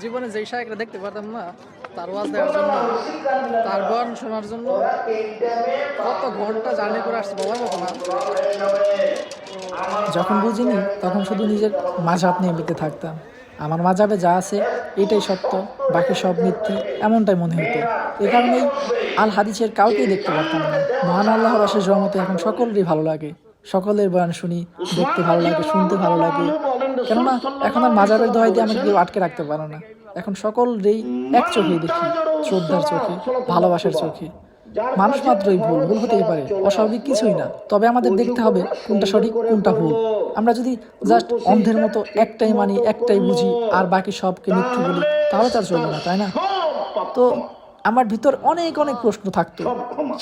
জীবনে যেই শায়করা দেখতে পারতাম না, তার ওয়াজ দেওয়ার জন্য, তার বয়ান শোনার জন্য কত ঘণ্টা জার্নি করে আসছে বাবার মতো না। যখন বুঝিনি, তখন শুধু নিজের মাঝাব নিয়ে মেতে থাকতাম। আমার মাঝাবে যা আছে, এটাই সত্য, বাকি সব মিথ্যে, এমনটাই মনে হতো এ কারণেই আল হাদিসের কাউকেই দেখতে পারতাম না। মহান আল্লাহর অশেষ রহমতে এখন সকলেরই ভালো লাগে। সকলের বয়ান শুনি, দেখতে ভালো লাগে, শুনতে ভালো লাগে। কেননা এখন আর মাজাবের দোহাই দিয়ে আমাকে কেউ আটকে রাখতে পারে না। এখন সকলেরই এক চোখে দেখি, শ্রদ্ধার চোখে, ভালোবাসার চোখে। মানুষ মাত্রই ভুল ভুল হতেই পারে, অস্বাভাবিক কিছুই না। তবে আমাদের দেখতে হবে কোনটা সঠিক, কোনটা ভুল। আমরা যদি জাস্ট অন্ধের মতো একটাই মানি, একটাই বুঝি, আর বাকি সবকে মিথ্যে বলি, তাহলে তার চলবে না, তাই না? তো আমার ভিতর অনেক অনেক প্রশ্ন থাকতো।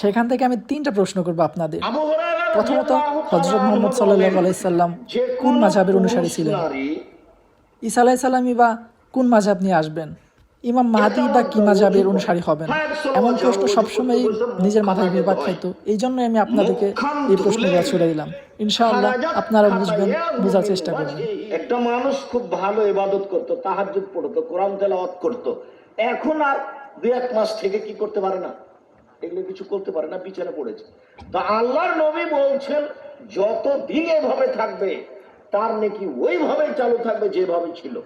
সেখান থেকে আমি তিনটা প্রশ্ন করব আপনাদের। প্রথমত হজরত মোহাম্মদ সাল্লাহ আলাইসাল্লাম কোন মাঝাবের অনুসারী ছিলেন? ঈসা আলাইসাল্লামই বা কোন মাঝাব নিয়ে আসবেন? ইমাম মাহাদি বা কি মাঝাবের অনুসারী হবেন? এমন প্রশ্ন সবসময় নিজের মাথায় ঘুরপাক খাইতো। এই জন্য আমি আপনাদেরকে এই প্রশ্নগুলো ছুড়ে দিলাম। ইনশাআল্লাহ আপনারা বুঝবেন বোঝার চেষ্টা করবেন। একটা মানুষ খুব ভালো ইবাদত করতো তাহাজ্জুদ পড়তো কোরআন তেলাওয়াত করতো। এখন আর দুই এক মাস থেকে কি করতে পারে না? এগুলো কিছু করতে পারে না, বিচারে পড়েছে। তা আল্লাহর নবী বলছেন, যতদিন এভাবে থাকবে, তার নাকি ওইভাবে চালু থাকবে যেভাবে ছিল।